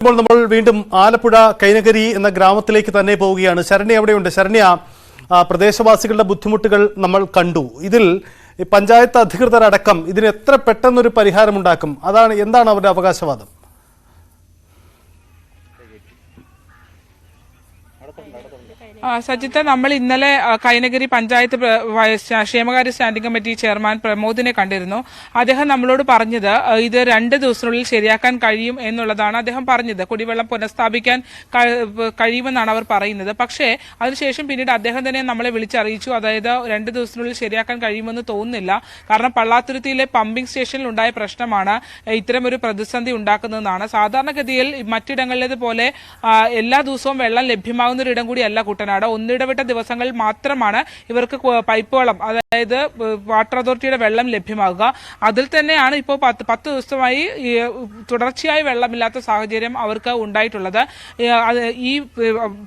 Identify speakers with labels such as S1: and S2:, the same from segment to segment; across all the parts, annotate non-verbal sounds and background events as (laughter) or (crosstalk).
S1: ഇപ്പോൾ നമ്മൾ വീണ്ടും ആലപ്പുഴ കൈനകരി എന്ന ഗ്രാമത്തിലേക്ക് തന്നെ പോവുകയാണ്. ശരണ്യ എവിടെയുണ്ട്? ശരണ്യ പ്രദേശവാസികളുടെ ബുദ്ധിമുട്ടുകൾ നമ്മൾ കണ്ടു. ഇതിൽ പഞ്ചായത്ത് അധികൃതരടക്കം ഇതിന് എത്ര പെട്ടെന്നൊരു പരിഹാരം ഉണ്ടാക്കും അതാണ് എന്താണ് അവരുടെ അവകാശവാദം?
S2: സജിത്ത നമ്മൾ ഇന്നലെ കൈനഗിരി പഞ്ചായത്ത് ക്ഷേമകാര്യ സ്റ്റാൻഡിംഗ് കമ്മിറ്റി ചെയർമാൻ പ്രമോദിനെ കണ്ടിരുന്നു. അദ്ദേഹം നമ്മളോട് പറഞ്ഞത് ഇത് രണ്ട് ദിവസത്തിനുള്ളിൽ ശരിയാക്കാൻ കഴിയും എന്നുള്ളതാണ് അദ്ദേഹം പറഞ്ഞത്. കുടിവെള്ളം പുനഃസ്ഥാപിക്കാൻ കഴിയുമെന്നാണ് അവർ പറയുന്നത്. പക്ഷേ അതിനുശേഷം പിന്നീട് അദ്ദേഹം തന്നെ നമ്മളെ വിളിച്ചറിയിച്ചു. അതായത് രണ്ട് ദിവസത്തിനുള്ളിൽ ശരിയാക്കാൻ കഴിയുമെന്ന് തോന്നുന്നില്ല. കാരണം പള്ളാത്തുരുത്തിയിലെ പമ്പിംഗ് സ്റ്റേഷനിൽ ഉണ്ടായ പ്രശ്നമാണ് ഇത്തരമൊരു പ്രതിസന്ധി ഉണ്ടാക്കുന്നതെന്നാണ്. സാധാരണഗതിയിൽ മറ്റിടങ്ങളിലേതുപോലെ എല്ലാ ദിവസവും വെള്ളം ലഭ്യമാകുന്ന ഒരു ഇടം കൂടിയല്ല കുട്ടനാട്. ഒന്നിടവിട്ട ദിവസങ്ങളിൽ മാത്രമാണ് ഇവർക്ക് പൈപ്പ് വെള്ളം അതായത് വാട്ടർ അതോറിറ്റിയുടെ വെള്ളം ലഭ്യമാകുക. അതിൽ തന്നെയാണ് ഇപ്പോൾ പത്ത് പത്ത് ദിവസമായി തുടർച്ചയായി വെള്ളമില്ലാത്ത സാഹചര്യം അവർക്ക് ഉണ്ടായിട്ടുള്ളത്. ഈ,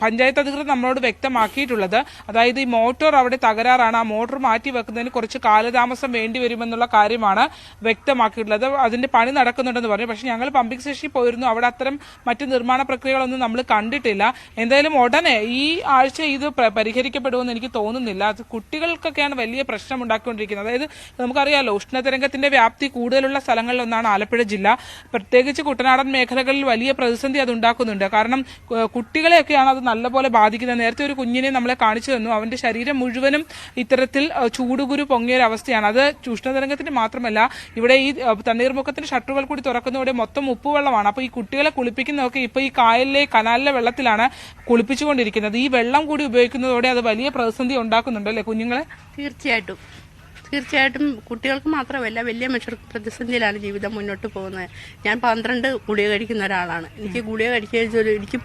S2: പഞ്ചായത്ത് അധികൃതർ നമ്മളോട് വ്യക്തമാക്കിയിട്ടുള്ളത്. അതായത് ഈ മോട്ടോർ അവിടെ തകരാറാണ്. ആ മോട്ടോർ മാറ്റി വെക്കുന്നതിന് കുറച്ച് കാലതാമസം വേണ്ടി വരുമെന്നുള്ള കാര്യമാണ് വ്യക്തമാക്കിയിട്ടുള്ളത്. അതിന്റെ പണി നടക്കുന്നുണ്ടെന്ന് പറഞ്ഞു. പക്ഷേ ഞങ്ങൾ പമ്പിംഗ് സ്റ്റേഷനിൽ പോയിരുന്നു. അവിടെ അത്തരം മറ്റ് നിർമ്മാണ പ്രക്രിയകളൊന്നും നമ്മൾ കണ്ടിട്ടില്ല. എന്തായാലും ഉടനെ ഈ ആഴ്ച ഇത് പരിഹരിക്കപ്പെടുമെന്ന് എനിക്ക് തോന്നുന്നില്ല. കുട്ടികൾക്കൊക്കെയാണ് വലിയ പ്രശ്നം ഉണ്ടാക്കിക്കൊണ്ടിരിക്കുന്നത് അതായത് നമുക്കറിയാലോ ഉഷ്ണതരംഗത്തിന്റെ വ്യാപ്തി കൂടുതലുള്ള സ്ഥലങ്ങളിലൊന്നാണ് ആലപ്പുഴ ജില്ല. പ്രത്യേകിച്ച് കുട്ടനാടൻ മേഖലകളിൽ വലിയ പ്രതിസന്ധി അത് ഉണ്ടാക്കുന്നുണ്ട് കാരണം കുട്ടികളെയൊക്കെയാണ് അത് നല്ലപോലെ ബാധിക്കുന്നത്. നേരത്തെ ഒരു കുഞ്ഞിനെ നമ്മളെ കാണിച്ചു തന്നു. അവന്റെ ശരീരം മുഴുവനും ഇത്തരത്തിൽ ചൂടുകുരു പൊങ്ങിയ ഒരു അവസ്ഥയാണ്. അത് ഉഷ്ണതരംഗത്തിന് മാത്രമല്ല ഇവിടെ ഈ തണ്ണീർമുഖത്തിന്റെ ഷട്ടറുകൾ കൂടി തുറക്കുന്നതോടെ മൊത്തം ഉപ്പുവെള്ളമാണ്. അപ്പോൾ ഈ കുട്ടികളെ കുളിപ്പിക്കുന്നതൊക്കെ ഇപ്പൊ ഈ കായലിലെ കനാലിലെ വെള്ളത്തിലാണ് കുളിപ്പിച്ചുകൊണ്ടിരിക്കുന്നത്. ഈ വെള്ളം കൂടി ഉപയോഗിക്കുന്നതോടെ അത് വലിയ പ്രതിസന്ധി ഉണ്ടാക്കുന്നുണ്ട് അല്ലേ കുഞ്ഞുങ്ങളെ?
S3: തീർച്ചയായിട്ടും. do. തീർച്ചയായിട്ടും കുട്ടികൾക്ക് മാത്രമല്ല വലിയ മനുഷ്യർക്ക് പ്രതിസന്ധിയിലാണ് ജീവിതം മുന്നോട്ട് പോകുന്നത്. ഞാൻ പന്ത്രണ്ട് ഗുളിക കഴിക്കുന്ന ഒരാളാണ്. എനിക്ക് ഗുളിക കഴിക്കുക എനിക്ക്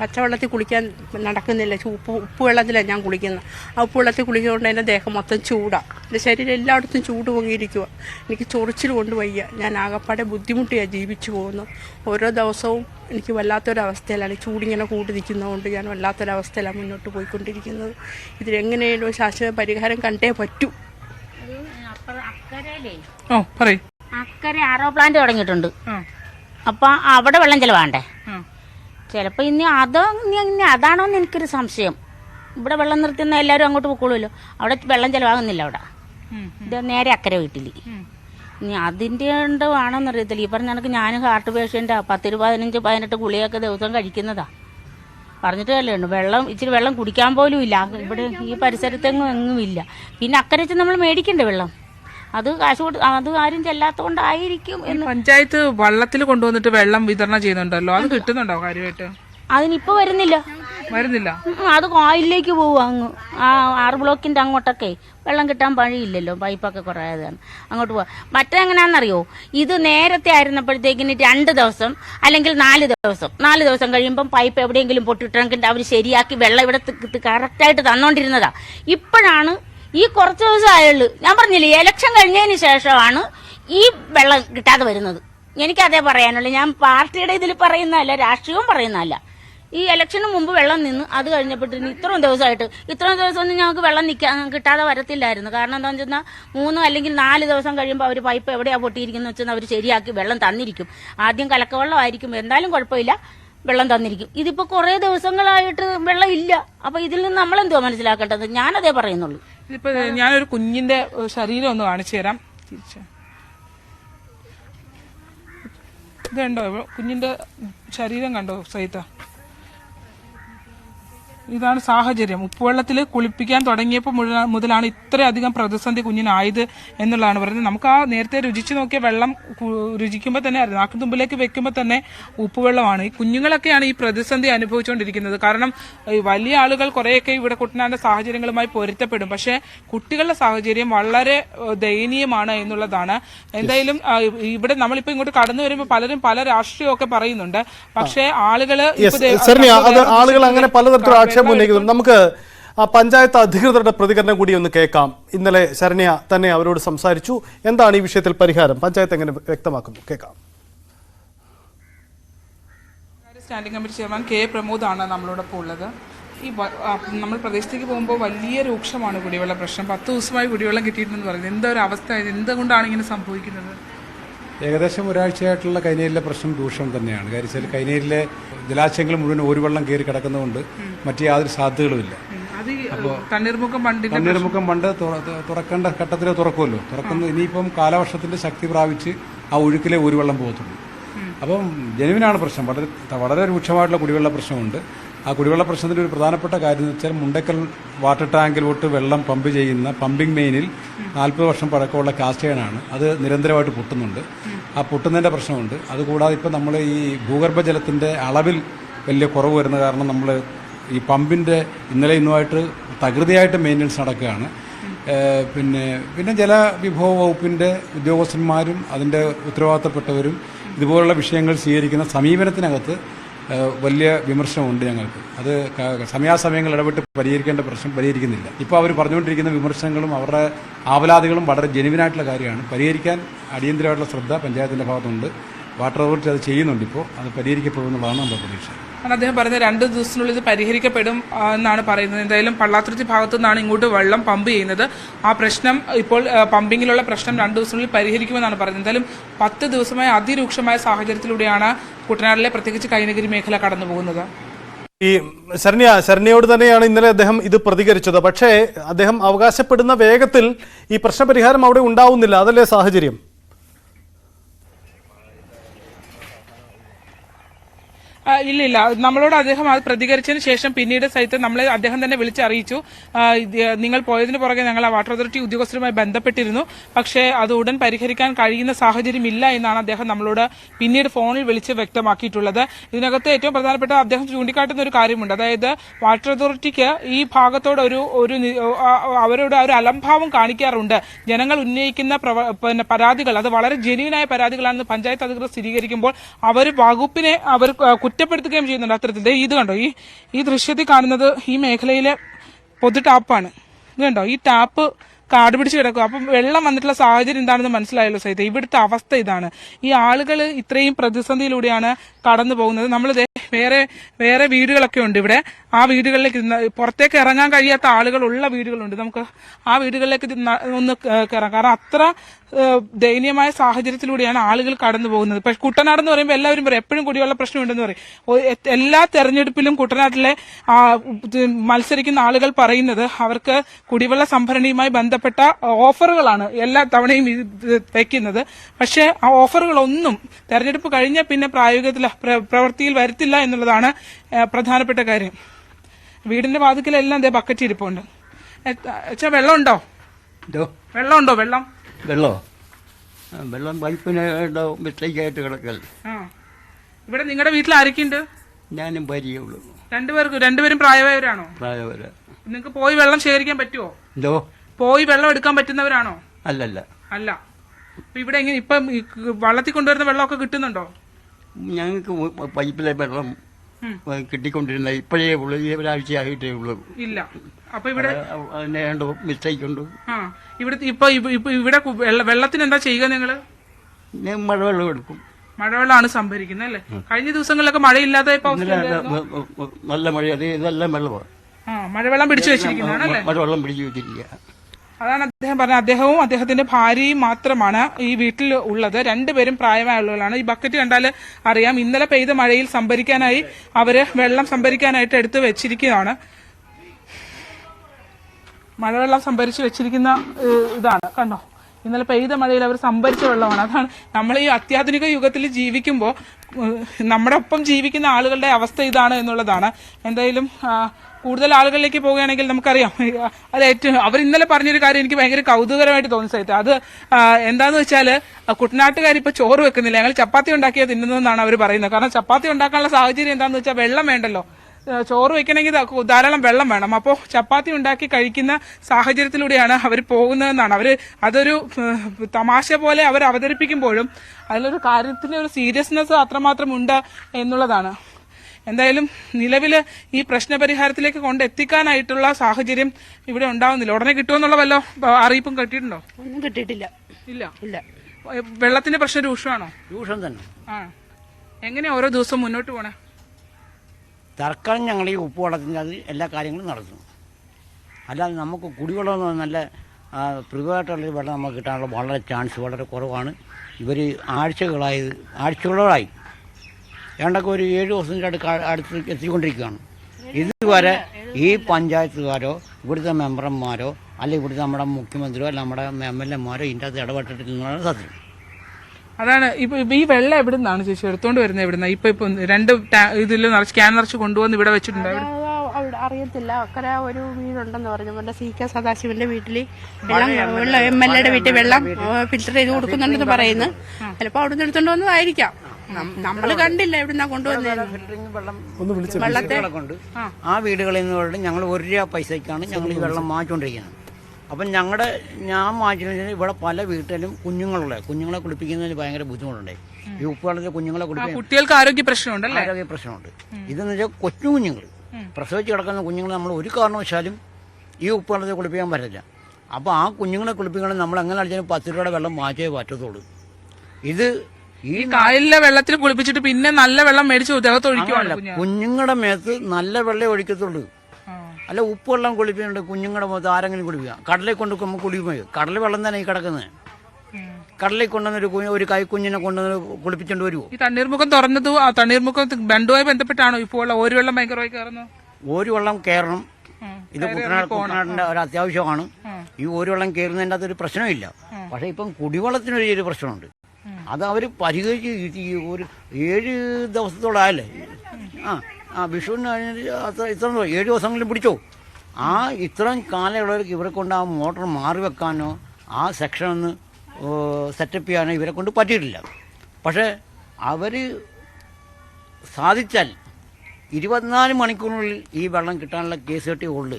S3: പച്ചവെള്ളത്തിൽ കുളിക്കാൻ നടക്കുന്നില്ല. ഉപ്പ് ഉപ്പ് വെള്ളത്തിലാണ് ഞാൻ കുളിക്കുന്നത്. ആ ഉപ്പ് വെള്ളത്തിൽ കുളിക്കുന്നതുകൊണ്ട് എന്റെ ദേഹം മൊത്തം ചൂടാണ് എന്റെ ശരീരം എല്ലായിടത്തും ചൂട് പൊങ്ങിയിരിക്കുക എനിക്ക് ചൊറിച്ചിൽ കൊണ്ട് വയ്യ ഞാൻ ആകപ്പാടെ ബുദ്ധിമുട്ടിയാണ് ജീവിച്ചു പോകുന്നു ഓരോ ദിവസവും എനിക്ക് വല്ലാത്തൊരവസ്ഥയിലാണ്. ചൂടിങ്ങനെ കൂടി നിൽക്കുന്നതുകൊണ്ട് ഞാൻ വല്ലാത്തൊരവസ്ഥയിലാണ് മുന്നോട്ട് പോയിക്കൊണ്ടിരിക്കുന്നത്. ഇതിലെങ്ങനെയും ഒരു ശാശ്വത പരിഹാരം കണ്ടേ പറ്റൂ.
S2: ഓ പറയ്.
S4: അക്കരെ ആറോ പ്ലാന്റ് തുടങ്ങിയിട്ടുണ്ട്. അപ്പൊ അവിടെ വെള്ളം ചെലവാണ്ടേ ചിലപ്പോ ഇനി അതോ ഇനി അതാണോ എന്ന് എനിക്കൊരു സംശയം. ഇവിടെ വെള്ളം നിർത്തുന്ന എല്ലാരും അങ്ങോട്ട് പൊക്കോളുമല്ലോ. അവിടെ വെള്ളം ചെലവാകുന്നില്ല അവിടെ. ഇത് നേരെ അക്കരെ വീട്ടിൽ ഇനി അതിന്റെ കൊണ്ട് വേണമെന്ന് അറിയത്തില്ല. ഈ പറഞ്ഞ കണക്ക് ഞാൻ ഹാർട്ട് പേഷ്യന്റാ പത്ത് പതിനഞ്ച് പതിനെട്ട് ഗുളിയൊക്കെ ദിവസം കഴിക്കുന്നതാ. പറഞ്ഞിട്ട് കാര്യമുണ്ട് വെള്ളം ഇച്ചിരി വെള്ളം കുടിക്കാൻ പോലും ഇല്ല. ഇവിടെ ഈ പരിസരത്തെങ്ങും എങ്ങും ഇല്ല. പിന്നെ അക്കരെ വെച്ച് നമ്മൾ മേടിക്കണ്ടേ വെള്ളം? അത് കാശ് കൊടു അത് ആരും ചെല്ലാത്തോണ്ടായിരിക്കും എന്ന്.
S2: പഞ്ചായത്ത് വള്ളത്തിൽ കൊണ്ടുവന്നിട്ട് വെള്ളം വിതരണം ചെയ്യുന്നുണ്ടല്ലോ. അത് കിട്ടുന്നുണ്ടോ കാര്യമായിട്ട്?
S4: അതിനിപ്പോ വരുന്നില്ല.
S2: വരുന്നില്ല.
S4: അത് കോയിലേക്ക് പോവും അങ്ങ്. ആ ആറ് ബ്ലോക്കിന്റെ അങ്ങോട്ടൊക്കെ വെള്ളം കിട്ടാൻ വഴിയില്ലല്ലോ പൈപ്പൊക്കെ കുറയാതാണ് അങ്ങോട്ട് പോവാം മറ്റെങ്ങനാന്നറിയോ ഇത് നേരത്തെ ആയിരുന്നപ്പോഴത്തേക്കിന് രണ്ട് ദിവസം അല്ലെങ്കിൽ നാല് ദിവസം. നാല് ദിവസം കഴിയുമ്പം പൈപ്പ് എവിടെയെങ്കിലും പൊട്ടിട്ടെങ്കിൽ അവർ ശരിയാക്കി വെള്ളം ഇവിടെ കറക്റ്റായിട്ട് തന്നോണ്ടിരുന്നതാ. ഇപ്പോഴാണ് ഈ കുറച്ച് ദിവസം ആയുള്ളൂ ഞാൻ പറഞ്ഞില്ലേ ഇലക്ഷൻ കഴിഞ്ഞതിന് ശേഷമാണ് ഈ വെള്ളം കിട്ടാതെ വരുന്നത്. എനിക്കതേ പറയാനുള്ളൂ. ഞാൻ പാർട്ടിയുടെ ഇതിൽ പറയുന്നതല്ല രാഷ്ട്രീയവും പറയുന്നതല്ല. ഈ ഇലക്ഷന് മുമ്പ് വെള്ളം നിന്ന് അത് കഴിഞ്ഞപ്പോഴത്തേന് ഇത്രയും ദിവസമായിട്ട് ഇത്രയും ദിവസമൊന്നും ഞങ്ങൾക്ക് വെള്ളം നിൽക്കാൻ കിട്ടാതെ വരത്തില്ലായിരുന്നു. കാരണം എന്താണെന്ന് വെച്ചാൽ മൂന്ന് അല്ലെങ്കിൽ നാല് ദിവസം കഴിയുമ്പോൾ അവർ പൈപ്പ് എവിടെയാണ് പൊട്ടിയിരിക്കുന്നത് വെച്ചാൽ അവർ ശരിയാക്കി വെള്ളം തന്നിരിക്കും. ആദ്യം കലക്കവെള്ളമായിരിക്കും. എന്തായാലും കുഴപ്പമില്ല. വെള്ളം തന്നിരിക്കും. ഇതിപ്പോ കുറേ ദിവസങ്ങളായിട്ട് വെള്ളം ഇല്ല. അപ്പൊ ഇതിൽ നിന്ന് നമ്മൾ എന്തുവാ മനസ്സിലാക്കേണ്ടത്? ഞാനതേ പറയുന്നുള്ളൂ.
S2: ഇതിപ്പോ ഞാനൊരു കുഞ്ഞിന്റെ ശരീരം ഒന്ന് കാണിച്ചു തരാം. ഇതുണ്ടോ? ഇത് കണ്ടോ കുഞ്ഞിന്റെ ശരീരം കണ്ടോ സഹിത? ഇതാണ് സാഹചര്യം. ഉപ്പുവെള്ളത്തിൽ കുളിപ്പിക്കാൻ തുടങ്ങിയപ്പോൾ മുതലാണ് ഇത്രയധികം പ്രതിസന്ധി കുഞ്ഞിനായത് എന്നുള്ളതാണ് പറയുന്നത്. നമുക്ക് ആ നേരത്തെ രുചിച്ചു നോക്കിയ വെള്ളം രുചിക്കുമ്പോൾ തന്നെ നാക്കിൻ തുമ്പിലേക്ക് വെക്കുമ്പോൾ തന്നെ ഉപ്പുവെള്ളമാണ്. ഈ കുഞ്ഞുങ്ങളൊക്കെയാണ് ഈ പ്രതിസന്ധി അനുഭവിച്ചുകൊണ്ടിരിക്കുന്നത്. കാരണം വലിയ ആളുകൾ കുറേയൊക്കെ ഇവിടെ കുട്ടനാടിന്റെ സാഹചര്യങ്ങളുമായി പൊരുത്തപ്പെടും. പക്ഷേ കുട്ടികളുടെ സാഹചര്യം വളരെ ദയനീയമാണ് എന്നുള്ളതാണ്. എന്തായാലും ഇവിടെ നമ്മളിപ്പോ ഇങ്ങോട്ട് കടന്നു വരുമ്പോൾ പലരും പല രാഷ്ട്രീയമൊക്കെ പറയുന്നുണ്ട്. പക്ഷേ ആളുകൾ
S1: ആളുകൾ അങ്ങനെ പലതരത്തിലുള്ള ആക്ഷേപം ഉന്നയിക്കുന്നത് നമുക്ക് ആ പഞ്ചായത്ത് അധികൃതരുടെ പ്രതികരണം കൂടി ഒന്ന് കേൾക്കാം. ഇന്നലെ ശരണ്യ തന്നെ അവരോട് സംസാരിച്ചു. എന്താണ് ഈ വിഷയത്തിൽ പരിഹാരം? പഞ്ചായത്ത് എങ്ങനെ വ്യക്തമാക്കുന്നു? കേൾക്കാം.
S2: സ്റ്റാൻഡിംഗ് കമ്മിറ്റി ചെയർമാൻ കെ പ്രമോദാണ് നമ്മളോടൊപ്പം ഉള്ളത്. ഈ നമ്മൾ പ്രദേശത്തേക്ക് പോകുമ്പോൾ വലിയ രൂക്ഷമാണ് കുടിവെള്ള പ്രശ്നം. പത്ത് ദിവസമായി കുടിവെള്ളം കിട്ടിയിട്ടുണ്ടെന്ന് പറയുന്നത്. എന്താ ഒരു അവസ്ഥ എന്തുകൊണ്ടാണ് ഇങ്ങനെ സംഭവിക്കുന്നത്?
S5: ഏകദേശം ഒരാഴ്ചയായിട്ടുള്ള കൈനേരിലെ പ്രശ്നം ദൂഷണം തന്നെയാണ്. കാര്യം വെച്ചാൽ കൈനേരിലെ ജലാശയങ്ങൾ മുഴുവൻ ഒരു വെള്ളം കയറി കിടക്കുന്നതുകൊണ്ട് മറ്റു യാതൊരു സാധ്യതകളുമില്ല
S2: അപ്പോൾ തണ്ണീർമുഖം തണ്ണീർമുക്കം
S5: പണ്ട് തുറ- തുറക്കേണ്ട ഘട്ടത്തിൽ തുറക്കുമല്ലോ തുറക്കുന്ന ഇനിയിപ്പം കാലവർഷത്തിന്റെ ശക്തി പ്രാപിച്ച് ആ ഒഴുക്കിലെ ഒരു വെള്ളം പോകത്തുള്ളൂ. അപ്പം ജനുവിനാണ് പ്രശ്നം. വളരെ വളരെ രൂക്ഷമായിട്ടുള്ള കുടിവെള്ള പ്രശ്നമുണ്ട്. ആ കുടിവെള്ള പ്രശ്നത്തിന്റെ ഒരു പ്രധാനപ്പെട്ട കാര്യം എന്ന് വെച്ചാൽ മുണ്ടക്കൽ വാട്ടർ ടാങ്കിലോട്ട് വെള്ളം പമ്പ് ചെയ്യുന്ന പമ്പിംഗ് മെയിനിൽ നാൽപ്പത് വർഷം പഴക്കമുള്ള കാസ്റ്റേണാണ്. അത് നിരന്തരമായിട്ട് പൊട്ടുന്നുണ്ട്. ആ പൊട്ടുന്നതിന്റെ പ്രശ്നമുണ്ട്. അതുകൂടാതെ ഇപ്പം നമ്മൾ ഈ ഭൂഗർഭജലത്തിന്റെ അളവിൽ വലിയ കുറവ് വരുന്ന കാരണം നമ്മൾ ഈ പമ്പിന്റെ ഇന്നലെ ഇന്നുമായിട്ട് തകൃതിയായിട്ട് മെയിന്റനൻസ് നടക്കുകയാണ്. പിന്നെ പിന്നെ ജലവിഭവ വകുപ്പിന്റെ ഉദ്യോഗസ്ഥന്മാരും അതിന്റെ ഉത്തരവാദിത്തപ്പെട്ടവരും ഇതുപോലുള്ള വിഷയങ്ങൾ സ്വീകരിക്കുന്ന സമീപനത്തിനകത്ത് വലിയ വിമർശനമുണ്ട് ഞങ്ങൾക്ക്. അത് സമയാസമയങ്ങൾ ഇടപെട്ട് പരിഹരിക്കേണ്ട പ്രശ്നം പരിഹരിക്കുന്നില്ല. ഇപ്പോൾ അവർ പറഞ്ഞുകൊണ്ടിരിക്കുന്ന വിമർശനങ്ങളും അവരുടെ ആവലാതികളും വളരെ ജെനുവിനായിട്ടുള്ള കാര്യമാണ്. പരിഹരിക്കാൻ അടിയന്തരമായിട്ടുള്ള ശ്രദ്ധ പഞ്ചായത്തിന്റെ ഭാഗത്തുണ്ട്. വാട്ടർ അതോറിറ്റി അത് ചെയ്യുന്നുണ്ട് ഇപ്പോൾ. അത് പരിഹരിക്കപ്പെടുമെന്നുള്ളതാണ് നമ്മുടെ പ്രതീക്ഷ.
S2: ആണ് അദ്ദേഹം പറഞ്ഞ രണ്ട് ദിവസത്തിനുള്ളിൽ ഇത് പരിഹരിക്കപ്പെടും എന്നാണ് പറയുന്നത്. എന്തായാലും പള്ളാത്തുരുത്തി ഭാഗത്തു നിന്നാണ് ഇങ്ങോട്ട് വെള്ളം പമ്പ് ചെയ്യുന്നത്. ആ പ്രശ്നം ഇപ്പോൾ പമ്പിങ്ങിലുള്ള പ്രശ്നം രണ്ട് ദിവസത്തിനുള്ളിൽ പരിഹരിക്കുമെന്നാണ് പറയുന്നത്. എന്തായാലും പത്ത് ദിവസമായ അതിരൂക്ഷമായ സാഹചര്യത്തിലൂടെയാണ് കുട്ടനാട്ടിലെ പ്രത്യേകിച്ച് കൈനഗിരി മേഖല കടന്നു പോകുന്നത്.
S1: ഈ ശരണ്യ ശരണ്യയോട് തന്നെയാണ് ഇന്നലെ അദ്ദേഹം ഇത് പ്രതികരിച്ചത്. പക്ഷേ അദ്ദേഹം അവകാശപ്പെടുന്ന വേഗത്തിൽ ഈ പ്രശ്നപരിഹാരം അവിടെ ഉണ്ടാവുന്നില്ല. അതല്ലേ സാഹചര്യം?
S2: ഇല്ല ഇല്ല നമ്മളോട് അദ്ദേഹം അത് പ്രതികരിച്ചതിന് ശേഷം പിന്നീട് സഹിതം നമ്മളെ അദ്ദേഹം തന്നെ വിളിച്ചറിയിച്ചു. നിങ്ങൾ പോയതിന് പുറകെ ഞങ്ങൾ ആ വാട്ടർ അതോറിറ്റി ഉദ്യോഗസ്ഥരുമായി ബന്ധപ്പെട്ടിരുന്നു. പക്ഷേ അത് ഉടൻ പരിഹരിക്കാൻ കഴിയുന്ന സാഹചര്യമില്ല എന്നാണ് അദ്ദേഹം നമ്മളോട് പിന്നീട് ഫോണിൽ വിളിച്ച് വ്യക്തമാക്കിയിട്ടുള്ളത്. ഇതിനകത്ത് ഏറ്റവും പ്രധാനപ്പെട്ട അദ്ദേഹം ചൂണ്ടിക്കാട്ടുന്ന ഒരു കാര്യമുണ്ട്. അതായത് വാട്ടർ അതോറിറ്റിക്ക് ഈ ഭാഗത്തോട് ഒരു ഒരു അവരോട് ഒരു അലംഭാവം കാണിക്കാറുണ്ട്. ജനങ്ങൾ ഉന്നയിക്കുന്ന പിന്നെ പരാതികൾ അത് വളരെ ജെന്യൂനായ പരാതികളാണെന്ന് പഞ്ചായത്ത് അധികൃതർ സ്ഥിരീകരിക്കുമ്പോൾ അവർ വകുപ്പിനെ അവർ കുറ്റപ്പെടുത്തുകയും ചെയ്യുന്നുണ്ട് അത്തരത്തിൽ. ഇത് കണ്ടോ? ഈ ഈ ദൃശ്യത്തിൽ കാണുന്നത് ഈ മേഖലയിലെ പൊതു ടാപ്പാണ്. ഇത് കണ്ടോ? ഈ ടാപ്പ് കാട് പിടിച്ച് കിടക്കും. അപ്പം വെള്ളം വന്നിട്ടുള്ള സാഹചര്യം എന്താണെന്ന് മനസ്സിലായല്ലോ സഹിത ഇവിടുത്തെ അവസ്ഥ ഇതാണ്. ഈ ആളുകൾ ഇത്രയും പ്രതിസന്ധിയിലൂടെയാണ് കടന്നു പോകുന്നത് നമ്മൾ വേറെ വേറെ വീടുകളൊക്കെ ഉണ്ട് ഇവിടെ. ആ വീടുകളിലേക്ക് പുറത്തേക്ക് ഇറങ്ങാൻ കഴിയാത്ത ആളുകളുള്ള വീടുകളുണ്ട്. നമുക്ക് ആ വീടുകളിലേക്ക് ഒന്ന് കയറാം. കാരണം അത്ര ദയനീയമായ സാഹചര്യത്തിലൂടെയാണ് ആളുകൾ കടന്നു പോകുന്നത്. പക്ഷെ കുട്ടനാട് എന്ന് പറയുമ്പോൾ എല്ലാവരും പറയും എപ്പോഴും കുടിവെള്ള പ്രശ്നമുണ്ടെന്ന് പറയും. എല്ലാ തെരഞ്ഞെടുപ്പിലും കുട്ടനാട്ടിലെ മത്സരിക്കുന്ന ആളുകൾ പറയുന്നത് അവർക്ക് കുടിവെള്ള സംഭരണിയുമായി ബന്ധപ്പെട്ട ഓഫറുകളാണ് എല്ലാ തവണയും വയ്ക്കുന്നത് പക്ഷേ ആ ഓഫറുകളൊന്നും തെരഞ്ഞെടുപ്പ് കഴിഞ്ഞാൽ പിന്നെ പ്രായോഗികത്തിൽ പ്ര- പ്രവൃത്തിയിൽ വരുത്തില്ല എന്നുള്ളതാണ് പ്രധാനപ്പെട്ട കാര്യം. വീടിന്റെ വാതിക്കലെല്ലാം ദേ ബക്കറ്റ് ഇരിപ്പുണ്ട്. വെച്ചാ വെള്ളം ഉണ്ടോ
S6: എന്തോ?
S2: വെള്ളം? ഉണ്ടോ വെള്ളം?
S6: വെള്ളോ വെള്ളം പൈപ്പിന് മിസ്റ്റേക്ക് ആയിട്ട് കിടക്കൽ.
S2: ആ. ഇവിടെ നിങ്ങളുടെ വീട്ടിൽ ആരൊക്കെയുണ്ട്?
S6: ഞാനും ഭാര്യയുള്ളൂ
S2: രണ്ടുപേർക്ക് രണ്ടുപേരും പ്രായമായവരാണോ?
S6: പ്രായവര്
S2: നിങ്ങൾക്ക് പോയി വെള്ളം ശേഖരിക്കാൻ പറ്റുമോ
S6: എന്തോ?
S2: പോയി വെള്ളം എടുക്കാൻ പറ്റുന്നവരാണോ?
S6: അല്ലല്ല.
S2: അല്ല. ഇവിടെ എങ്ങനെ ഇപ്പം വള്ളത്തിൽ കൊണ്ടുവരുന്ന വെള്ളമൊക്കെ കിട്ടുന്നുണ്ടോ?
S6: ഞങ്ങൾക്ക് പൈപ്പിലെ വെള്ളം കിട്ടിക്കൊണ്ടിരുന്ന ഇപ്പോഴേ ഉള്ളൂ ഈ ഒരാഴ്ചയായിട്ടേ ഉള്ളൂ.
S2: ഇല്ല. അപ്പൊ ഇവിടെ
S6: അത് അതിന് രണ്ട് മിസ്റ്റേക്ക് ഉണ്ട്.
S2: ആ. ഇവിടുത്തെ ഇപ്പൊ ഇവ- ഇപ്പൊ ഇവിടെ വെള്ളത്തിന് എന്താ ചെയ്യുക
S6: നിങ്ങൾ? മഴവെള്ളം എടുക്കും.
S2: മഴവെള്ളമാണ് സംഭരിക്കുന്നത് അല്ലേ? കഴിഞ്ഞ ദിവസങ്ങളിലൊക്കെ മഴയില്ലാതെ
S6: നല്ല മഴ അത് നല്ല വെള്ളമാണ്
S2: മഴവെള്ളം പിടിച്ചു വെച്ചിരിക്കുന്നതാണ്
S6: മഴവെള്ളം പിടിച്ചു വെച്ചിരിക്കുക
S2: അതാണ് അദ്ദേഹം പറഞ്ഞത്. അദ്ദേഹവും അദ്ദേഹത്തിന്റെ ഭാര്യയും മാത്രമാണ് ഈ വീട്ടിൽ ഉള്ളത്. രണ്ടുപേരും പ്രായമായുള്ളവരാണ്. ഈ ബക്കറ്റ് കണ്ടാൽ അറിയാം. ഇന്നലെ പെയ്ത മഴയിൽ സംഭരിക്കാനായി അവർ വെള്ളം സംഭരിക്കാനായിട്ട് എടുത്തു വെച്ചിരിക്കുകയാണ്. മഴവെള്ളം സംഭരിച്ച് വെച്ചിരിക്കുന്ന ഇതാണ്. കണ്ടോ? ഇന്നലെ പെയ്ത മഴയിൽ അവർ സംഭരിച്ച വെള്ളമാണ്. അതാണ് നമ്മൾ ഈ അത്യാധുനിക യുഗത്തിൽ ജീവിക്കുമ്പോൾ നമ്മുടെ ഒപ്പം ജീവിക്കുന്ന ആളുകളുടെ അവസ്ഥ ഇതാണ് എന്നുള്ളതാണ്. എന്തായാലും കൂടുതൽ ആളുകളിലേക്ക് പോവുകയാണെങ്കിൽ നമുക്കറിയാം അത് ഏറ്റവും അവർ ഇന്നലെ പറഞ്ഞൊരു കാര്യം എനിക്ക് ഭയങ്കര കൗതുകരമായിട്ട് തോന്നി സഹിತ അത് എന്താന്ന് വെച്ചാൽ കുട്ടനാട്ടുകാർ ഇപ്പോൾ ചോറ് വെക്കുന്നില്ല. ഞങ്ങൾ ചപ്പാത്തി ഉണ്ടാക്കിയാൽ തിന്നുന്നതെന്നാണ് അവർ പറയുന്നത്. കാരണം ചപ്പാത്തി ഉണ്ടാക്കാനുള്ള സാഹചര്യം എന്താണെന്ന് വെച്ചാൽ വെള്ളം വേണ്ടല്ലോ. ചോറ് വെക്കണമെങ്കിൽ ധാരാളം വെള്ളം വേണം. അപ്പോൾ ചപ്പാത്തി ഉണ്ടാക്കി കഴിക്കുന്ന സാഹചര്യത്തിലൂടെയാണ് അവർ പോകുന്നതെന്നാണ്. അവർ അതൊരു തമാശ പോലെ അവർ അവതരിപ്പിക്കുമ്പോഴും അതിലൊരു കാര്യത്തിന്റെ ഒരു സീരിയസ്നെസ് അത്രമാത്രം ഉണ്ട് എന്നുള്ളതാണ്. എന്തായാലും നിലവിൽ ഈ പ്രശ്നപരിഹാരത്തിലേക്ക് കൊണ്ടെത്തിക്കാനായിട്ടുള്ള സാഹചര്യം ഇവിടെ ഉണ്ടാവുന്നില്ല. ഉടനെ കിട്ടുമെന്നുള്ള വല്ലോ ഏഹ്, അറിയിപ്പും കിട്ടിയിട്ടുണ്ടോ?
S3: ഒന്നും കിട്ടിയിട്ടില്ല.
S2: ഇല്ല?
S3: ഇല്ല.
S2: വെള്ളത്തിന്റെ പ്രശ്നം രൂക്ഷമാണോ?
S7: രൂഷം തന്നെ.
S2: ആ എങ്ങനെയാ ഓരോ ദിവസം മുന്നോട്ട് പോണേ?
S7: തർക്കം ഞങ്ങൾ ഈ ഉപ്പ് വെള്ളത്തിന്റെ അത് എല്ലാ കാര്യങ്ങളും നടത്തുന്നു അല്ലാതെ നമുക്ക് കുടിവെള്ളം നല്ല പുതുതായിട്ടുള്ള വെള്ളം നമുക്ക് കിട്ടാനുള്ള വളരെ ചാൻസ് വളരെ കുറവാണ്. ഇവർ ആഴ്ചകളായി ആഴ്ചകളോളായി. ഏണ്ടൊക്കെ ഒരു ഏഴ് ദിവസത്തിന്റെ അടുക്ക അടുത്ത് എത്തിക്കൊണ്ടിരിക്കുകയാണ്. ഇതുവരെ ഈ പഞ്ചായത്തുകാരോ ഇവിടുത്തെ മെമ്പർമാരോ അല്ലെങ്കിൽ ഇവിടുത്തെ നമ്മുടെ മുഖ്യമന്ത്രിയോ അല്ല നമ്മുടെ എം എൽ എമാരോ ഇതിന്റെ അകത്ത് ഇടപെട്ടിട്ടില്ലെന്നാണ് സത്യം.
S2: അതാണ് ഇപ്പൊ ഇപ്പൊ ഈ വെള്ളം എവിടെ നിന്നാണ് ചേച്ചി എടുത്തോണ്ട് വരുന്നത് എവിടുന്ന? ഇപ്പൊ ഇപ്പൊ രണ്ട് ഇതിൽ നിറച്ച് ക്യാൻ നിറച്ച് കൊണ്ടുവന്ന് ഇവിടെ വെച്ചിട്ടുണ്ട്
S3: അവിടെ? അറിയത്തില്ല. അക്കര ഒരു വീടുണ്ടെന്ന് പറഞ്ഞു. നമ്മുടെ സി കെ സദാശിവന്റെ വീട്ടിൽ വെള്ളം വെള്ളം എം എൽ എയുടെ വീട്ടിൽ വെള്ളം ഫിൽറ്റർ ചെയ്ത് കൊടുക്കുന്നുണ്ടെന്ന് പറയുന്നു. ചിലപ്പോൾ അവിടെ നിന്ന് എടുത്തോണ്ട് വന്നതായിരിക്കാം. നമ്മൾ കണ്ടില്ല എവിടുന്നാ കൊണ്ടുവന്നത്
S7: ഫിൽറ്ററിങ് വെള്ളം
S1: ഒന്ന് വിളിച്ച്
S3: വെള്ളത്തെ
S7: കൊണ്ട് ആ. വീടുകളിൽ നിന്ന് ഞങ്ങൾ ഒരു രൂപ പൈസക്കാണ് ഞങ്ങൾ ഈ വെള്ളം വാങ്ങിച്ചുകൊണ്ടിരിക്കുന്നത് അപ്പം ഞങ്ങളുടെ ഞാൻ വാങ്ങിച്ചിട്ടുണ്ടെങ്കിൽ ഇവിടെ പല വീട്ടിലും കുഞ്ഞുങ്ങളുള്ള കുഞ്ഞുങ്ങളെ കുളിപ്പിക്കുന്നതിന് ഭയങ്കര ബുദ്ധിമുട്ടുണ്ട്. ഈ ഉപ്പുവെള്ളത്തിൽ കുഞ്ഞുങ്ങളെ കുളിപ്പിക്കാൻ
S2: കുട്ടികൾക്ക് ആരോഗ്യ പ്രശ്നമുണ്ട്
S7: ആരോഗ്യ പ്രശ്നമുണ്ട്. ഇതെന്ന് വെച്ചാൽ കൊച്ചു കുഞ്ഞുങ്ങൾ പ്രസവിച്ച് കിടക്കുന്ന കുഞ്ഞുങ്ങൾ നമ്മൾ ഒരു കാരണവശാലും ഈ ഉപ്പുവെള്ളത്തിൽ കുളിപ്പിക്കാൻ പറ്റില്ല അപ്പോൾ ആ കുഞ്ഞുങ്ങളെ കുളിപ്പിക്കണം നമ്മൾ എങ്ങനെ അടിച്ചാലും പത്ത് രൂപയുടെ വെള്ളം മാറ്റേ പറ്റത്തുള്ളൂ. ഇത് ഈ
S2: കായലിലെ വെള്ളത്തിൽ കുളിപ്പിച്ചിട്ട് പിന്നെ നല്ല വെള്ളം മേടിച്ച് ദേഹത്ത്
S7: കുഞ്ഞുങ്ങളുടെ മേത്ത് നല്ല വെള്ളം ഒഴിക്കത്തുള്ളൂ. അല്ല ഉപ്പ് വെള്ളം കുളിപ്പിക്കുന്നുണ്ട് കുഞ്ഞുങ്ങളുടെ മുഖത്ത് ആരെങ്കിലും കുളിപ്പിക്കുക കടലിൽ കൊണ്ട് കുളിക്കുമ്പോൾ കടൽ വെള്ളം തന്നെ ഈ കിടക്കുന്നത്. കടലിൽ കൊണ്ടുവന്നൊരു ഒരു കൈ കുഞ്ഞിനെ കൈക്കുഞ്ഞിനെ കൊണ്ടുവന്ന് കുളിപ്പിച്ചോണ്ട് വരുമോ
S2: ഈ തണ്ണീർമുഖം തുറന്നത് ആ തണ്ണീർമുഖം ബണ്ടുമായി ബന്ധപ്പെട്ടാണോ? ഇപ്പോൾ ഒരു വെള്ളം ഭയങ്കരമായി കയറുന്നു
S7: ഒരു വെള്ളം കയറണം ഇത് കുട്ടനാട് കുട്ടനാടിന്റെ ഒരു അത്യാവശ്യമാണ്. ഈ ഒരു വെള്ളം കയറുന്നതിന്റെ ഒരു പ്രശ്നമില്ല. പക്ഷേ ഇപ്പം കുടിവെള്ളത്തിനൊരു ചെറിയ പ്രശ്നമുണ്ട്. അത് അവർ പരിഹരിച്ച് ഒരു ഏഴ് ദിവസത്തോളായല്ലേ? ആ. ആ വിഷുവിന് കഴിഞ്ഞിട്ട് അത്ര ഇത്ര ദിവസം, ഏഴ് ദിവസങ്ങളിലും പിടിച്ചോ. ആ ഇത്രയും കാലയുള്ളവർക്ക് ഇവരെ കൊണ്ട് ആ മോട്ടർ മാറി വെക്കാനോ ആ സെക്ഷൻ ഒന്ന് സെറ്റപ്പ് ചെയ്യാനോ ഇവരെ കൊണ്ട് പറ്റിയിട്ടില്ല. പക്ഷേ അവർ സാധിച്ചാൽ ഇരുപത്തിനാല് മണിക്കൂറിനുള്ളിൽ ഈ വെള്ളം കിട്ടാനുള്ള കേസ് കെട്ടി ഉള്ളു.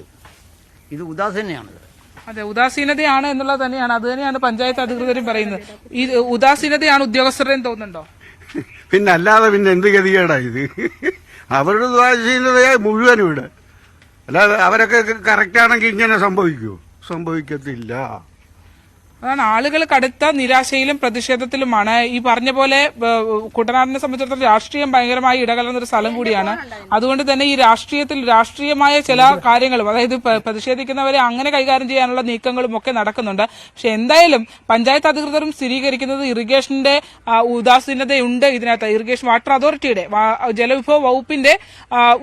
S7: ഇത് ഉദാസീനയാണിത്
S2: അതെ ഉദാസീനതയാണ് എന്നുള്ളത് തന്നെയാണ്. അത് തന്നെയാണ് പഞ്ചായത്ത് അധികൃതരും പറയുന്നത്. ഈ ഉദാസീനതയാണ് ഉദ്യോഗസ്ഥരുടെയും തോന്നുന്നുണ്ടോ? (laughs)
S8: പിന്നെ അല്ലാതെ പിന്നെ എന്ത് ഗതികേടാ ഇത്? (laughs) അവരുടെ സ്വാധീനതയായി മുഴുവനും ഇവിടെ. അല്ലാതെ അവരൊക്കെ കറക്റ്റാണെങ്കിൽ ഇങ്ങനെ സംഭവിക്കുമോ സംഭവിക്കത്തില്ല.
S2: അതാണ് ആളുകൾ കടുത്ത നിരാശയിലും പ്രതിഷേധത്തിലുമാണ്. ഈ പറഞ്ഞ പോലെ കുട്ടനാടിനെ സംബന്ധിച്ചിടത്തോളം രാഷ്ട്രീയം ഭയങ്കരമായി ഇടകലർന്ന ഒരു സ്ഥലം കൂടിയാണ്. അതുകൊണ്ട് തന്നെ ഈ രാഷ്ട്രീയത്തിൽ രാഷ്ട്രീയമായ ചില കാര്യങ്ങളും അതായത് പ്രതിഷേധിക്കുന്നവരെ അങ്ങനെ കൈകാര്യം ചെയ്യാനുള്ള നീക്കങ്ങളും ഒക്കെ നടക്കുന്നുണ്ട്. പക്ഷെ എന്തായാലും പഞ്ചായത്ത് അധികൃതരും സ്ഥിരീകരിക്കുന്നത് ഇറിഗേഷന്റെ ഉദാസീനതയുണ്ട് ഇതിനകത്ത്. ഇറിഗേഷൻ വാട്ടർ അതോറിറ്റിയുടെ ജലവിഭവ വകുപ്പിന്റെ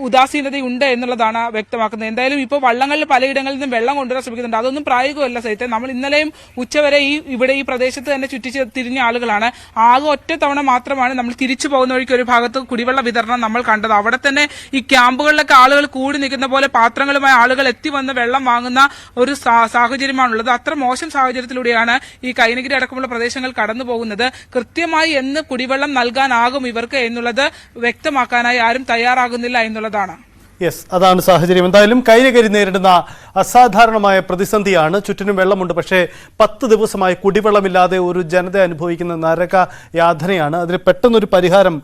S2: ഉദാസീനതയുണ്ട് എന്നുള്ളതാണ് വ്യക്തമാക്കുന്നത്. എന്തായാലും ഇപ്പോൾ വള്ളങ്ങളിൽ പലയിടങ്ങളിൽ നിന്നും വെള്ളം കൊണ്ടുവരാൻ ശ്രമിക്കുന്നുണ്ട്. അതൊന്നും പ്രായോഗികമല്ല സഹിതം. നമ്മൾ ഇന്നലെയും ഉച്ചവരെ ഈ ഇവിടെ ഈ പ്രദേശത്ത് തന്നെ ചുറ്റി തിരിഞ്ഞ ആളുകളാണ്. ആകെ ഒറ്റ തവണ മാത്രമാണ് നമ്മൾ തിരിച്ചു പോകുന്ന വഴിക്ക് ഒരു ഭാഗത്ത് കുടിവെള്ള വിതരണം നമ്മൾ കണ്ടത്. അവിടെ തന്നെ ഈ ക്യാമ്പുകളിലൊക്കെ ആളുകൾ കൂടി നിൽക്കുന്ന പോലെ പാത്രങ്ങളുമായി ആളുകൾ എത്തി വന്ന് വെള്ളം വാങ്ങുന്ന ഒരു സാഹചര്യമാണുള്ളത്. അത്ര മോശം സാഹചര്യത്തിലൂടെയാണ് ഈ കൈനഗിരി അടക്കമുള്ള പ്രദേശങ്ങൾ കടന്നു പോകുന്നത്. കൃത്യമായി എന്ന് കുടിവെള്ളം നൽകാനാകും ഇവർക്ക് എന്നുള്ളത് വ്യക്തമാക്കാനായി ആരും തയ്യാറാകുന്നില്ല എന്നുള്ളതാണ്.
S1: യെസ് അതാണ് സാഹചര്യം. എന്തായാലും കൈനകരി നേരിടുന്ന അസാധാരണമായ പ്രതിസന്ധിയാണ്. ചുറ്റിനും വെള്ളമുണ്ട്. പക്ഷേ പത്ത് ദിവസമായി കുടിവെള്ളമില്ലാതെ ഒരു ജനത അനുഭവിക്കുന്ന നരക യാതനയാണ്. അതിന് പെട്ടെന്നൊരു പരിഹാരം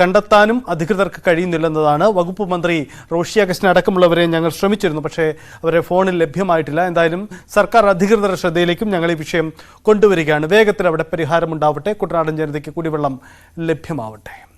S1: കണ്ടെത്താനും അധികൃതർക്ക് കഴിയുന്നില്ലെന്നതാണ്. വകുപ്പ് മന്ത്രി റോഷി അഗസ്റ്റിൻ അടക്കമുള്ളവരെ ഞങ്ങൾ ശ്രമിച്ചിരുന്നു. പക്ഷേ അവരെ ഫോണിൽ ലഭ്യമായിട്ടില്ല. എന്തായാലും സർക്കാർ അധികൃതരുടെ ശ്രദ്ധയിലേക്കും ഞങ്ങൾ ഈ വിഷയം കൊണ്ടുവരികയാണ്. വേഗത്തിൽ അവിടെ പരിഹാരമുണ്ടാവട്ടെ കുട്ടനാടൻ ജനതയ്ക്ക് കുടിവെള്ളം ലഭ്യമാവട്ടെ.